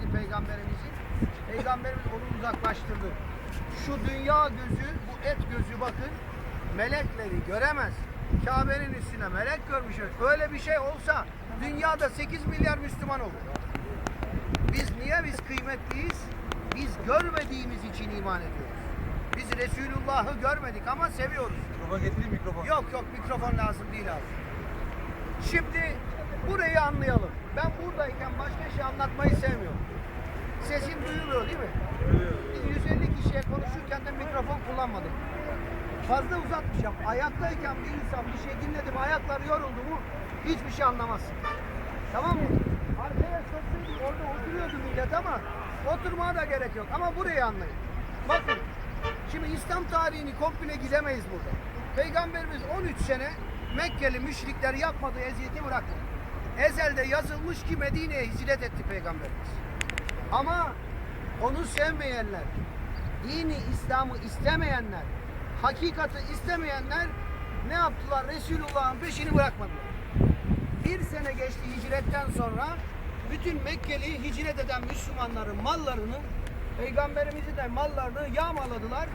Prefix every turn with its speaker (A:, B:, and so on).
A: peygamberimizi. Peygamberimiz onu uzaklaştırdı. Şu dünya gözü, bu et gözü bakın melekleri göremez. Kabe'nin üstüne melek görmüşler. Öyle bir şey olsa dünyada 8 milyar Müslüman olur. Biz niye biz kıymetliyiz? Biz görmediğimiz için iman ediyoruz. Biz Resulullah'ı görmedik ama seviyoruz.
B: Mikrofon getireyim mikrofon.
A: Yok yok mikrofon lazım değil abi. Şimdi burayı anlayalım. Ben buradayken başka şey anlatmayı sevmiyorum. Sesim duyuluyor değil mi? Biz 150 kişiye konuşurken de mikrofon kullanmadık. Fazla uzatmayacağım. Ayaktayken bir insan bir şey dinledi mi, ayakları yoruldu mu hiçbir şey anlamazsın. Tamam mı? Arkaya soksaydık orada oturuyordu millet ama oturmaya da gerek yok. Ama burayı anlayın. Bakın şimdi İslam tarihini komple gidemeyiz burada. Peygamberimiz 13 sene Mekkeli müşrikler yapmadığı eziyeti bırakmadı. Ezelde yazılmış ki Medine'ye hicret etti Peygamberimiz. Ama onu sevmeyenler, dini İslam'ı istemeyenler, hakikati istemeyenler ne yaptılar? Resulullah'ın peşini bırakmadılar. Bir sene geçti hicretten sonra bütün Mekkeli hicret eden Müslümanların mallarını, Peygamberimizi de mallarını yağmaladılar.